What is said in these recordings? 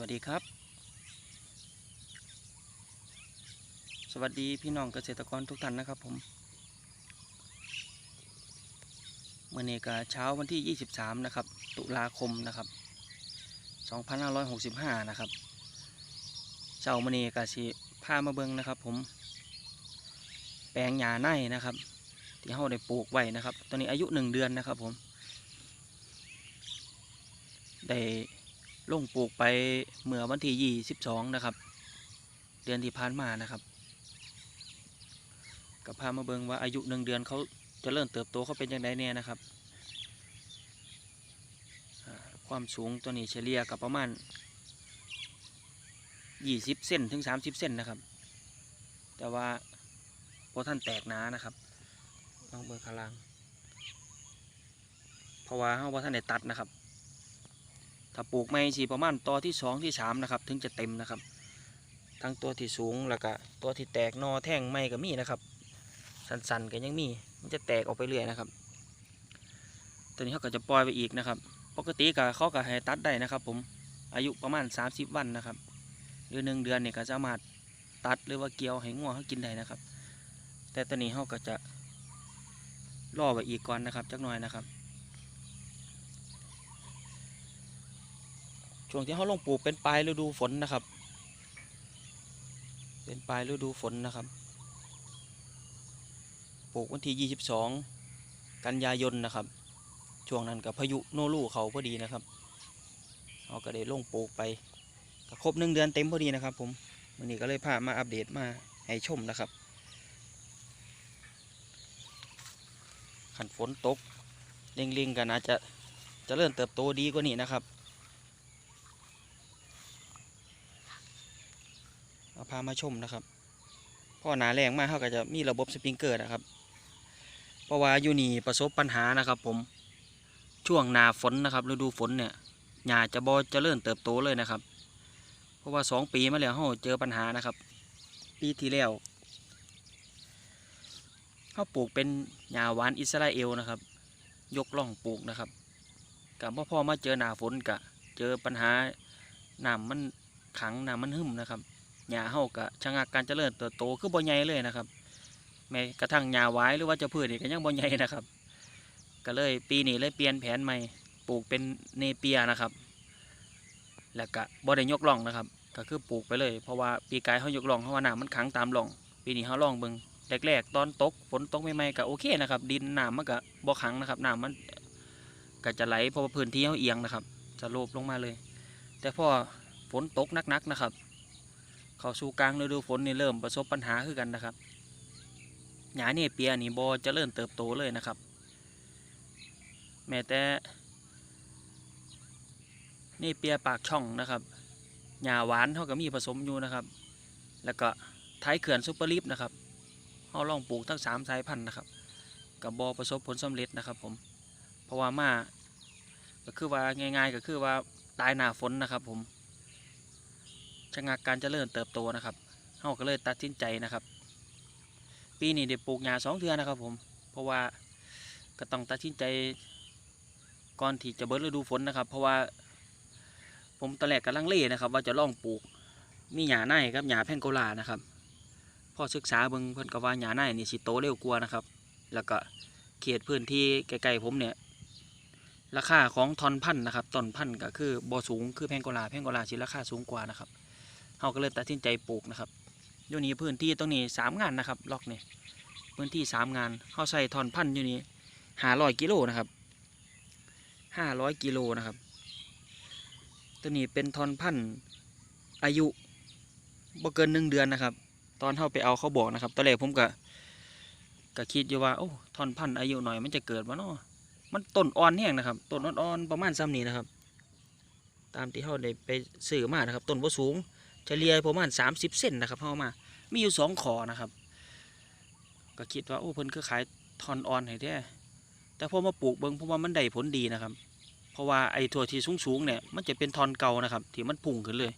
วัสดีครับ สวัสดีพี่น้องเกษตรกรทุกท่านนะครับผมเมื่อนี้ก็เช้าวันที่ 23 นะครับ ตุลาคมนะครับ 2565 นะครับเช้ามื่อนี้ก็สิพามาเบิงนะครับ ผม แปลงหญ้าในนะครับ ที่เราได้ปลูกไว้นะครับ ตอนนี้อายุ 1 เดือนนะครับผม ได้ ลงปลูกไปเมื่อวันที่22นะครับ เดือนที่ผ่านมานะครับกับพามาเบิงว่าอายุหนึ่งเดือนเขาจะเริ่มเติบโตเขาเป็นยังไงเนี่ยนะครับ ความสูงตัวนี้เฉลี่ยกับประมาณ20เซนถึง30เซนนะครับ แต่ว่าพอท่านแตกหนานะครับลองเบิงข้างล่างเพราะว่าเขาพอท่านได้ตัดนะครับ ถ้าปลูกไม่สีประมาณตัวที่สองที่สามนะครับ ถึงจะเต็มนะครับ ทั้งตัวที่สูงแล้วก็ตัวที่แตกนอแท่งไม่ก็มีนะครับ สันๆก็ยังมี มันจะแตกออกไปเรื่อยนะครับ ตัวนี้เขาก็จะปล่อยไปอีกนะครับ ปกติก็เขาก็ให้ตัดได้นะครับ ผมอายุประมาณ 30 วันนะครับ หรือหนึ่งเดือนเนี่ยก็สามารถตัดหรือว่าเกี่ยวให้งัวเขากินได้นะครับ แต่ตัวนี้เขาก็จะล่อไปอีกก่อนนะครับจักหน่อยนะครับ ช่วงที่เขาลงปลูกเป็นปลายฤดูฝนนะครับ เป็นปลายฤดูฝนนะครับ ปลูกวันที่ 22 กันยายนนะครับ ช่วงนั้นกับพายุโนรูเขาพอดีนะครับเขาก็ได้ลงปลูกไปก็ครบหนึ่งเดือนเต็มพอดีนะครับ ผมวันนี้ก็เลยพามาอัปเดตมาให้ชมนะครับขันฝนตกเร่งๆกันอาจจะเจะเริ่มเติบโตดีกว่านี้นะครับาพามาชมนะครับเพราะหนาแรงมากเขาก็จะมีระบบสปริงเกอร์นะครับ เพราะว่าอยู่นี่ประสบปัญหานะครับ ผมช่วงหนาฝนนะครับฤดูฝนเนี่ยหญ้าจะบอจะเริญเติบโตเลยนะครับ เพราะว่าสองปีมาแล้วเขาเจอปัญหานะครับ ปีที่แล้วเขาปลูกเป็นหญ้าหวานอิสราเอลนะครับ ยกล่องปลูกนะครับกับพ่อพ่อมาเจอหนาฝนกะ เจอปัญหาน้ำมันขังน้ำมันหึมนะครับ หญ้าเฮาก็ชะงักการเจริญเติบโตคือบ่ใหญ่เลยนะครับ แม้กระทั่งหญ้าหวายหรือว่าจะพืชนี่ก็ยังบ่ใหญ่นะครับ ก็เลยปีนี้เลยเปลี่ยนแผนใหม่ปลูกเป็นเนเปียนะครับ แล้วก็บ่ได้ยกล่องนะครับ ก็คือปลูกไปเลย เพราะว่าปีกายเขายกล่องเพราะว่าน้ำมันขังตามล่อง ปีนี้เขาลองเบิ่งแรกๆตอนตกฝนตกใหม่ๆก็โอเคนะครับ ดินน้ำมันก็บ่ขังนะครับน้ำมันก็จะไหลเพราะว่าพื้นที่เขาเอียงนะครับ จะโลบลงมาเลย แต่พอฝนตกหนักๆนะครับ เข้าสู่กลางฤดูฝนนี่เริ่มประสบปัญหาคือกันนะครับหญ้าเนี่ยเปียนี่บอจะเริ่มเติบโตเลยนะครับ แม้แต่นี่เปียปากช่องนะครับหญ้าหวานเขาก็มีผสมอยู่นะครับ แล้วก็ท้ายเขื่อนซุปเปอร์ลิฟนะครับเขาลองปลูกทั้งสามสายพันธุ์นะครับกับบอประสบผลสำเร็จนะครับผมเพราะว่ามาก็คือว่าง่าย ๆ ก็คือว่าตายหน้าฝนนะครับผม ชะงักการเจริญเติบโตนะครับเฮาก็เลยตัดสินใจนะครับ ปีนี้ได้ปลูกหญ้าสองเทือนะครับ ผม เพราะว่าก็ต้องตัดสินใจก่อนที่จะเบิดฤดูฝนนะครับ เพราะว่า ผมตอนแรกกำลังเล่นะครับ ว่าจะลองปลูกมีหญ้าในครับหญ้าแพงโกลานะครับพอศึกษาเบิ่งเพิ่นก็ว่าหญ้าในนี่สิโตเร็วกว่านะครับ แล้วก็เขตพื้นที่ใกลๆผมเนี่ยราคาของทอนพันธุ์นะครับต้นพันธุ์ก็คือบ่สูงคือแพงโกลาแพงโกลาสิราคาสูงกว่านะครับ เราก็เลยตัดสินใจปลูกนะครับอยู่นี้พื้นที่ตรงนี้สามงานนะครับล็อกนี่พื้นที่สามงานเขาใส่ทอนพันธุ์อยู่นี้หาร้อยกิโลนะครับห้าร้อยกิโลนะครับ ตัวนี้เป็นทอนพันธุ์อายุบ่เกินหนึ่งเดือนนะครับ ตอนเข้าไปเอาเขาบอกนะครับตอนแรกผมก็ก็คิดอยู่ว่าโอ้ทอนพันธุ์อายุหน่อยมันจะเกิดวะเนาะมันต้นอ่อนแห้งนะครับต้นอ่อนๆประมาณซ้ำนี้นะครับ ตามที่เขาได้ไปซื้อมานะครับ ต้นว่าสูง เฉลี่ยประมาณ30เซนนะครับเข้ามา มีอยู่สองขอนะครับ ก็คิดว่าโอ้เพิ่นคือขายทอนออนให้แท้แต่พอมาปลูกเบิ่งเพราะว่ามันได้ผลดีนะครับ เพราะว่าไอ้ถั่วที่สูงๆเนี่ยมันจะเป็นทอนเก่านะครับ ที่มันพุ่งขึ้นเลย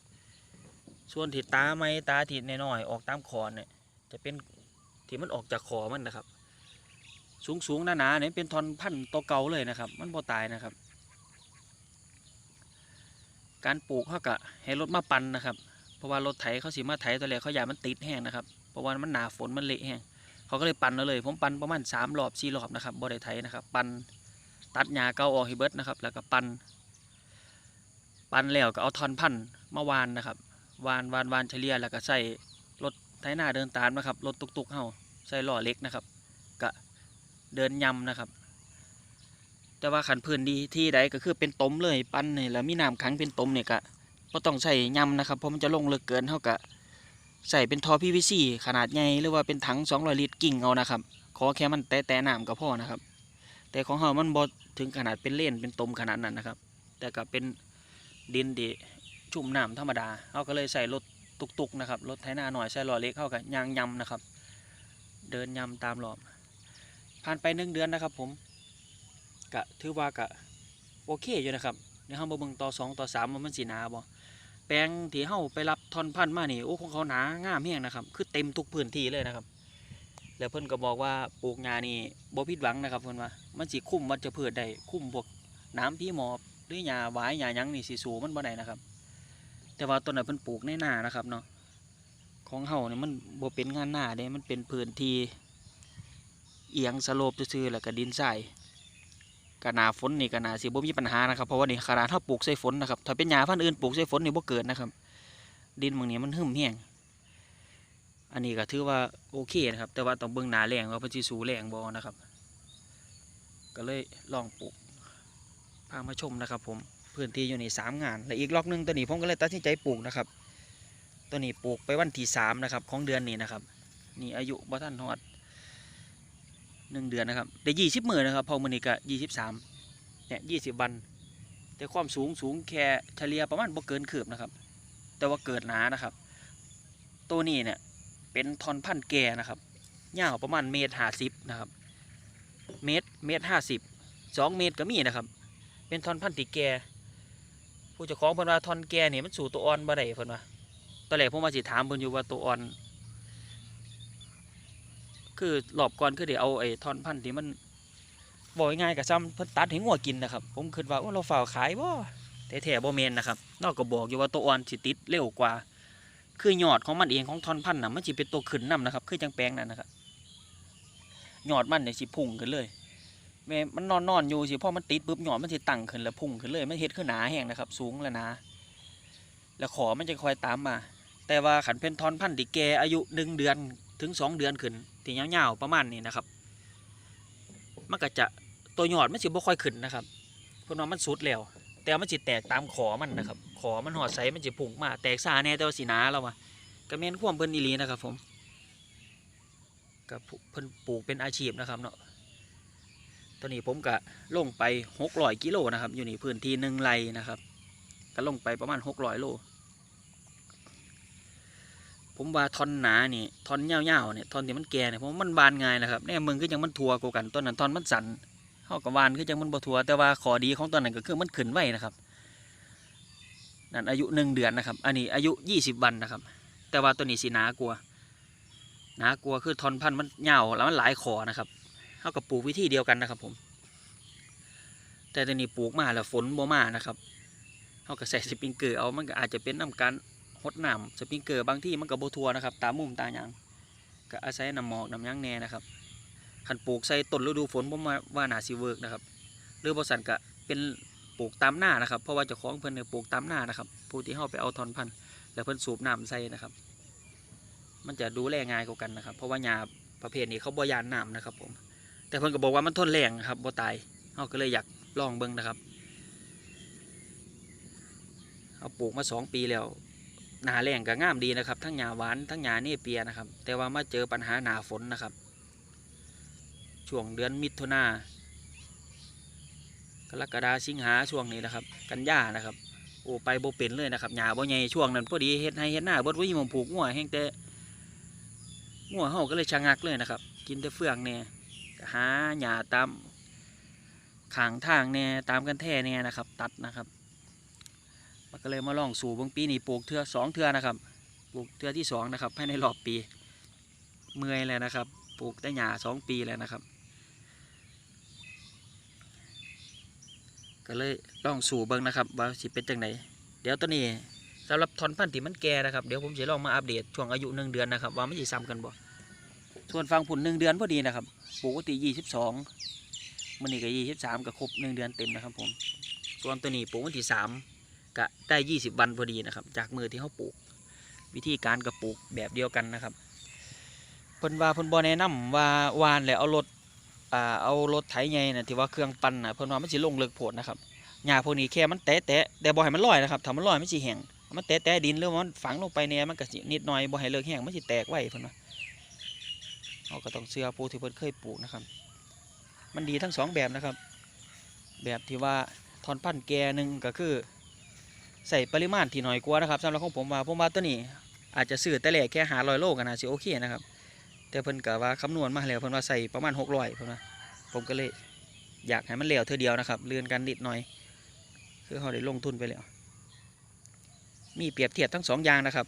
ส่วนที่ตาไม่ตาที่น้อยๆออกตามคอเนี่ย จะเป็นที่มันออกจากคอมันนะครับ สูงๆหนาๆเนี่ยเป็นทอนพันธุ์ตัวเก่าเลยนะครับ มันบ่ตายนะครับ การปลูกเขาก็ให้รถมาปั่นนะครับ เพราะว่ารถไถเขาสิมาไถตัวแรกเขาอยากมันติดแห้งนะครับ เพราะว่ามันหนาฝนมันเละแห้งเขาก็เลยปั่นเอาเลย ผมปั่นประมาณสามรอบสี่รอบนะครับบ่ได้ไถนะครับปั่นตัดหญ้าเก่าออกให้เบิดนะครับ แล้วก็ปั่นปั่นแล้วก็เอาทอนพันธุ์มาวานนะครับ วานวานวานเฉลี่ยแล้วก็ใส่รถไถหน้าเดินตามนะครับรถตุกๆเฮาใส่ล้อเล็กนะครับก็เดินยำนะครับ แต่ว่าขันพื้นดีที่ใดก็คือเป็นต้มเลย ปั้นนี่แล้วมีน้ำขังเป็นต้มเนี่ยก็ บ่ต้องใส่ยำนะครับเพราะมันจะลงเลึกเกินเท่ากับใส่เป็นทอ PVC ขนาดใหญ่หรือว่าเป็นถัง200ลิตรกิ่งเอานะครับขอแค่มันแตะแตะน้ำก็พอนะครับ แต่ของเรามันบ่ถึงขนาดเป็นเล่นเป็นตมขนาดนั้นนะครับ แต่ก็เป็นดินดีชุ่มน้ำธรรมดาเราก็เลยใส่รถตุกๆนะครับรถไถนาหน่อยใส่ล้อเล็กเข้ากับยางยำนะครับ เดินยำตามรอบผ่านไปหนึ่งเดือนนะครับผมกะถือว่ากะโอเคอยู่นะครับเดี๋ยวเฮามาเบิ่งต่อสองต่อสามมันสิหนาบ่ ลงที่เฮาไปรับทอนพันธุ์มานี่โอ้ของเขาหนางามแฮงนะครับ คือเต็มทุกพื้นที่เลยนะครับ แล้วเพิ่นก็บอกว่าปลูกหญ้านี่บ่ผิดหวังนะครับเพิ่นว่ามันสิคุ้มวัชพืชได้คุ้มพวกน้ำพี่หมอบหรือหญ้าหวายหญ้าหยังนี่สิสูมันบ่ได้นะครับ แต่ว่าต้นนั้นเพิ่นปลูกในหน้านะครับเนาะของเฮาเนี่ยมันบ่เป็นงานหน้าเด้มันเป็นพื้นที่เอียงสโลปซื่อๆแล้วก็ดินทราย กนาฝนนี่กนาสิบ่มีปัญหานะครับเพราะว่านี่ขนาดถ้าปลูกใส่ฝนนะครับถ้าเป็นหญ้าพันธุ์อื่นปลูกใส่ฝนนี่บ่เกิดนะครับ ดินบางนี้มันหึมแห้งอันนี้ก็ถือว่าโอเคนะครับ แต่ว่าต้องเบิ่งหนาแรงว่าพิ่นสิสู้แรงบ่นะครับ ก็เลยลองปลูกพามาชมนะครับ ผมพื้นที่อยู่นี่สามงานและอีกล็อกหนึงตัวนี้ผมก็เลยตัดสินใจปลูกนะครับ ตัวนี้ปลูกไปวันที่สามนะครับ ของเดือนนี้นะครับ นี่อายุบ่ทันฮอด หนึ่งเดือนนะครับได้ยี่สิบหมือนนะครับพอมือนี้ก็ยี่สิบสามเนี่ยยี่สิบวัน แต่ความสูงสูงแค่เฉลี่ยประมาณบ่เกินคืบนะครับ แต่ว่าเกิดหนานะครับ ตัวนี้เนี่ยเป็นทอนพันธุ์แก่นะครับยาวประมาณเมตรห้าสิบนะครับ เมตรเมตรห้าสิบสองเมตรก็มีนะครับ เป็นทอนพันธุ์ที่แก่ผู้เจ้าของเพิ่นว่าทอนแก่เนี่ยมันสู่ตัวอ่อนบ่ได้เพิ่นว่าตอนแรกผมว่าสิถามเพิ่นอยู่ว่าตัวอ่อน คือรอบก่อนคือเดี๋ยวเอาไอ้ท่อนพันธุ์ที่มันบอกง่ายกับซ้ำเพิ่นตัดให้งัวกินนะครับ ผมคิดว่าเราฝ่าวขายบ่แต่แท้ๆบ่แม่นนะครับนอกก็บอกอยู่ว่าตัวอ่อนสิติดเร็วกว่า คือยอดของมันเองของท่อนพันธุ์น่ะมันสิเป็นตัวขึ้นนํนะครับ คือจังแปลงนั่นนะครับยอดมันเนี่ยสิพุ่งขึ้นเลยแม่มันนอนนอนอยู่สิพอมันติดปุ๊บยอดมันสิตั้งขึ้นแล้วพุ่งขึ้นเลยมันเฮ็ดขึ้นหนาแห้งนะครับ สูงและหนาแล้วขอมันจะคอยตามมา แต่ว่าขันเป็นทอนพันธุ์ที่แกอายุหนึ่งเดือนถึงสองเดือนขึ้น ที่ยาวๆประมาณนี้นะครับ มันก็จะตัวยอดมันสิบ่ค่อยขึ้นนะครับเพราะว่ามันสุดแล้ว แต่มันสิแตกตามขอมันนะครับ ขอมันหอดใสมันสิพุ่งมา แตกซาแน่แต่ว่าสีหนาแล้ววะก็แม่นควมเพิ่นอีลีนะครับ ผมก็เพิ่นปลูกเป็นอาชีพนะครับเนาะตอนนี้ผมก็ลงไปหกร้อยกิโลนะครับ อยู่ในพื้นที่หนึ่งไร่นะครับ ก็ลงไปประมาณหกร้อยโล ผมว่าท่อนหนานี่ท่อนเยาๆเนี่ยท่อนที่มันแก่เนี่ยผมว่ามันบานง่ายนะครับแน่มึงก็ยังมันทัวกว่ากันต้นนั้นท่อนมันสันเท่ากับวานคือยังมันบ่ทัวแต่ว่าขอดีของต้นนั้นก็คือมันขึ้นไวนะครับนั่นอายุหนึ่งเดือนนะครับ อันนี้อายุยี่สิบวันนะครับ แต่ว่าตัวนี้สีหนากลัวหนากลัวคือทอนพันธุ์มันยาวแล้วมันหลายขอนะครับเท่ากับปลูกวิธีเดียวกันนะครับ ผม แต่ตัวนี้ปลูกมาแล้วฝนบ่มานะครับเท่ากับใส่สปริงเกอร์เอามันก็อาจจะเป็นน้ำกา รฮดน้ำสปริงเกอร์บางที่มันก็บทัวนะครับตามมุมตาหยังก็อาศัยน้ำหมอกน้ำยังแน่นะครับขันปลูกใส่ต้นฤดูฝนผมว่าว่านาซีเวิร์กนะครับหรือบริษัทก็เป็นปลูกตามหน้านะครับ เพราะว่าเจ้าของเพิ่นเนี่ยปลูกตามหน้านะครับผู้ที่เข้าไปเอาทอนพันธุ์แล้วเพิ่นสูบน้ำใส่นะครับ มันจะดูแลง่ายกว่ากันนะครับ เพราะว่าหญ้าประเภทนี้เขาบ่ยานน้ำนะครับผมแต่เพิ่นก็บอกว่ามันทนแรงครับบ่ตายเขาก็เลยอยากลองเบิ่งนะครับเอาปลูกมาสองปีแล้ว หนาแรงก็งามดีนะครับ ทั้งหญ้าหวานทั้งหญ้าเนเปียนะครับ แต่ว่ามาเจอปัญหาหนาฝนนะครับ ช่วงเดือนมิถุนากรกฎาสิงหาช่วงนี้นะครับ กันยานะครับ โอ้ไปโบเป็นเลยนะครับหญ้าบ่ใหญ่ช่วงนั้นพอดีเฮ็ดให้เฮ็ดหน้าเบิดวิ่งมผูกงัวแห้งแต่งัวเฮาก็เลยชะงักเลยนะครับ กินแต่เฟืองเนี่ยหาหญ้าตามขางทางเนี่ยตามกันแท่เนี่ยนะครับ ตัดนะครับ มันก็เลยมาลองสู่บางปีนี่ปลูกเทือสองเทือนะครับ ปลูกเทือที่สองนะครับภายในรอบปี เมื่อยเลยนะครับ ปลูกได้หญ้าสองปีแล้วนะครับ ก็เลยลองสู่เบิ้งนะครับว่าสิเป็นจังไดเดี๋ยวตัวนี้สำหรับทอนพันธุ์ที่มันแก่นะครับเดี๋ยวผมจะลองมาอัปเดตช่วงอายุหนึ่งเดือนนะครับว่าไม่สิซ้ำกันบ่ส่วนฟังผุนหนึ่งเดือนพอดีนะครับปกติยี่สิบสองมันนี่ก็ยี่สิบสามก็ครบหนึ่งเดือนเต็มนะครับผมส่วนตัวนี้ปลูกวันที่สาม ก็ได้ยี่สิบวันพอดีนะครับ จากมือที่เขาปลูก วิธีการกระปลูกแบบเดียวกันนะครับเพิ่นว่าเพิ่นบ่แนะนำว่าวานแล้วเอารถอ่าเอารถไถใหญ่นะที่ว่าเครื่องปั่นนะเพิ่นว่ามันสิลงเลึกโพดนะครับหญ้าพวกนี้แค่มันแตะแตะแต่บ่ให้มันลอยนะครับถ้ามันลอยมันสิแห้งมันแตะแตะดินหรือมันฝังลงไปเนี่ยมันก็สินิดหน่อยบ่ให้เลิกแห้งมันสิแตกไว้เพิ่นว่าเราก็ต้องเชื่อผู้ที่เพิ่นเคยปลูกนะครับ มันดีทั้งสองแบบนะครับ แบบที่ว่าทอนพันธ์แก่หนึ่งก็คือ ใส่ปริมาณที่น้อยกว่านะครับสำหรับของผมว่าผมว่าตัวนี้อาจจะซื้อแต่แรกแค่หาร้อยโลกันนะสิโอเคนะครับ แต่เพิ่นก็ว่าคำนวณมาแล้วเพิ่นว่าใส่ประมาณหกร้อยเพิ่นว่าผมก็เลยอยากให้มันแล้วเท่อเดียวนะครับเลื่อนกันนิดหน่อย คือเขาได้ลงทุนไปแล้วมีเปรียบเทียบทั้งสองอย่างนะครับ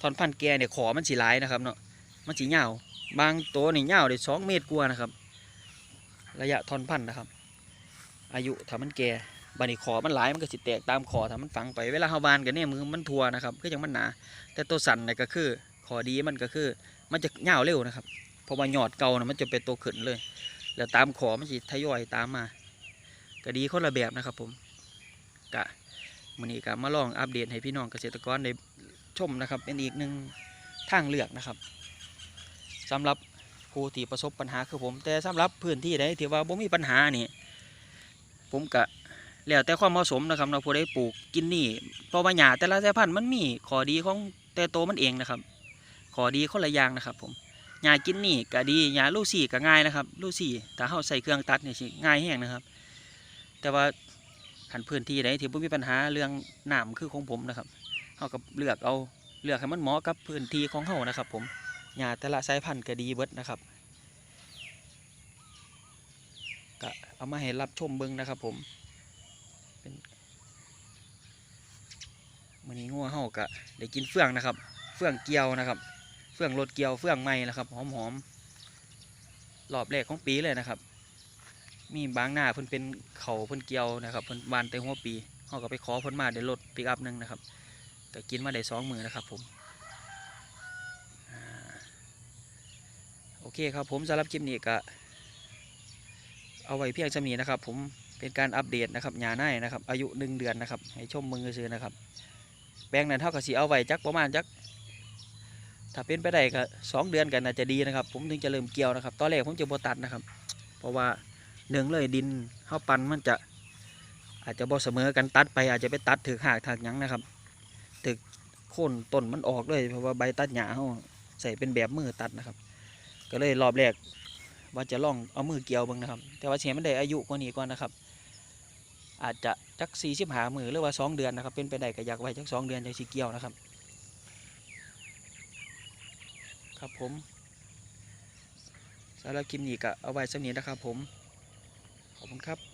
ทอนพันธ์แกเนี่ยขอมันสีลายนะครับเนาะมันสีเหยาบางตัวนี่เหยาได้สองเมตรกว่านะครับ ระยะทอนพันธ์นะครับ อายุถ้ามันแก่ บานิคอมันหลายมันก็สิแตกตามคอถ้ามันฝังไปเวลาเฮาบานกันเนี่ยมือมันทัวนะครับก็ยังมันหนา แต่ตัวสันเนี่ยก็คือขอดีมันก็คือ มันจะเหยาวเร็วนะครับเพราะว่าหยอดเก่านะมันจะเป็นตัวขึ้นเลย แล้วตามขอมันสิทยอยตามมา ก็ดีคนละแบบนะครับผมกะมันนี้ก็มาลองอัปเดตให้พี่น้องเกษตรกรได้ชมนะครับ เป็นอีกหนึ่งทางเลือกนะครับสำหรับผู้ที่ประสบปัญหาคือผม แต่สำหรับพื้นที่ใดที่ว่าบ่มีปัญหานี่ผมกะ แล้วแต่ความเหมาะสมนะครับเราะผู้ใดปลูกกินนี่เพราะว่าหญ้าแต่ละสายพันธุ์มันมีข้อดีของแต่โตมันเองนะครับข้อดีคนละอย่างนะครับ ผมหญ้ากินนี่ก็ดีหญ้าลูซี่ก็ง่ายนะครับ ลูซี่ถ้าเฮาใส่เครื่องตัดนี่สิง่ายแห้งนะครับ แต่ว่าขันพื้นที่ใดที่บ่มีปัญหาเรื่องน้ำคือของผมนะครับเฮาก็เลือกเอาเลือกให้มันเหมาะกับพื้นที่ของเฮานะครับ ผมหญ้าแต่ละสายพันธุ์ก็ดีเบิดนะครับก็เอามาให้รับชมเบิ่งนะครับผมเป็น มื้อนี้งัวเฮาก็ได้กินเฟื่องนะครับ เฟื่องเกียวนะครับ เฟื่องรถเกียวเฟื่องใหม่นะครับหอมๆรอบแรกของปีเลยนะครับ มีบางหน้าเพิ่นเป็นเขาเพิ่นเกี่ยวนะครับเพิ่นวานแต่หัวปีเขาก็ไปขอเพิ่นมาได้รถปิกอัพหนึงนะครับก็กินมาได้สองมือนะครับผมโอเคครับผมสำหรับคลิปนี้ก็เอาไว้เพียงสำนีนะครับ ผมเป็นการอัปเดตนะครับหยาไนายนะครับ อายุหนึ่งเดือนนะครับ ให้ชมมือซื้อนะครับ ลงนั้นเท่ากับสีเอาไว้จักประมาณจักถ้าเป็นไปได้ก็สองเดือนกันน่าจะดีนะครับ ผมถึงจะเริ่มเกี่ยวนะครับ ตอนแรกผมจะบตัดนะครับ เพราะว่าหนึ่งเลยดินเข้าปันมันจะอาจจะบ่เสมอกันตัดไปอาจจะไปตัดถือหากถากยังนะครับถือโค่นต้นมันออกเลย เพราะว่าใบตัดหญ้าเขาใส่เป็นแบบมือตัดนะครับ ก็เลยรอบแรกว่าจะลองเอามือเกี่ยวบ้างนะครับ แต่ว่าเสียมันได้อายุกว่านี้ก่อนนะครับ อาจจะ จักสี่สิบหามือหรือว่าสองเดือนนะครับเป็นไปได้ก็อยากไว้จักสองเดือนจะสีเกี่ยวนะครับ ครับผมสำหรับคลิปนี้ก็เอาไว้สำนี้นะครับผม ขอบคุณครับ